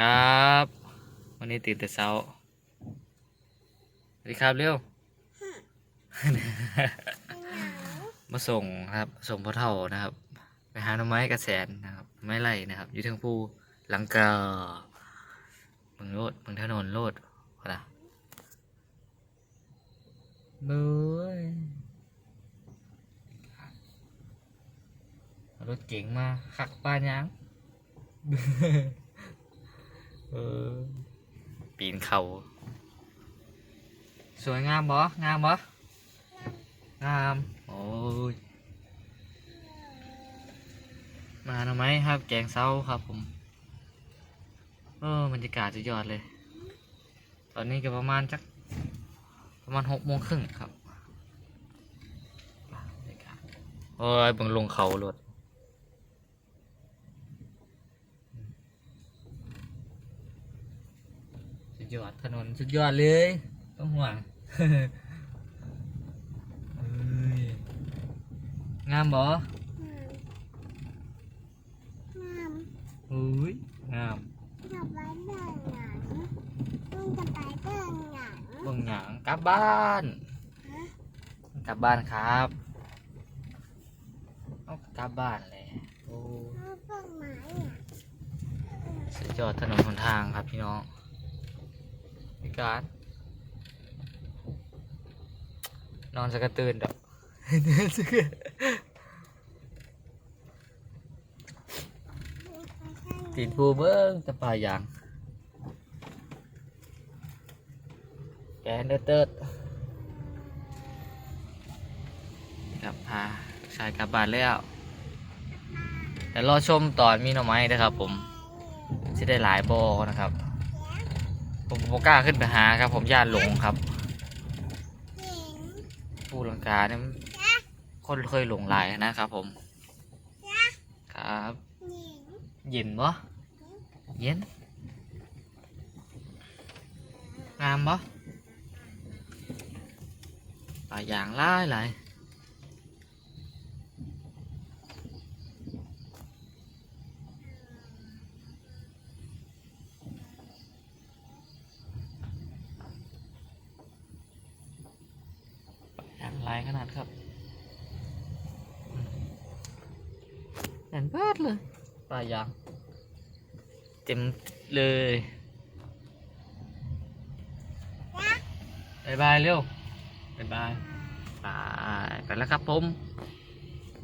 ครับ วันนี้ตื่นแต่เช้าสวัสดีครับเร็ว มาส่งนะครับ ส่งพ่อเท่านะครับ ไปหาหน่อไม้กระแสนนะครับไม้ไล่นะครับ อยู่เทิงภูหลังกาเมืองโลดเมืองถนนโลดว่าล่ะเบ้ยเอารถเก๋งมาขักป้านยังเออ ปีนเขาสวยงามบ่งามบ่งาม โอ้ย มาหน่อไหมครับ แกงเศร้าครับผม เออบรรยากาศสุดยอดเลย ตอนนี้ก็ประมาณจัก ประมาณหกโมงครึ่งครับบรรยากาศโอ้ยเบังลงเขารถสุด ยอดถนนสุดยอดเลย ต้องห่วงเอ้ยงามบ่งามอุ้ยงามจะไปเดินหนังลุงจะไปเดินหนังเบิ่งหยังกลับบ้านกลับบ้านครับเอากลับบ้านเลยโอ้เอาต้นไม้อะสุดยอดถนนหนทางครับพี่น้อง พี่การนอนสักกระตื่นดอกตีนภูเบิ้งจะป่ายางแกนเดอร์เติร์ดกลับพาชายกลับบ้านแล้วแต่รอชมตอนมีหน่อไม้นะครับผมจะได้หลายบอนะครับ ผมโมกล้าขึ้นไปหาครับ ผมย่านหลงครับ ผู้ลังกาเนี่ยคนเคยหลงหลายนะครับผม ครับหญิงเย็นบ่เย็นงามบ่ปลาอย่างหลายหลายปลาอย่างหลาย ขนาดครับแน่นเบิดเลยปลาย่าง เต็มเลยบายบายเร็วบายบายบายไปแล้วครับผม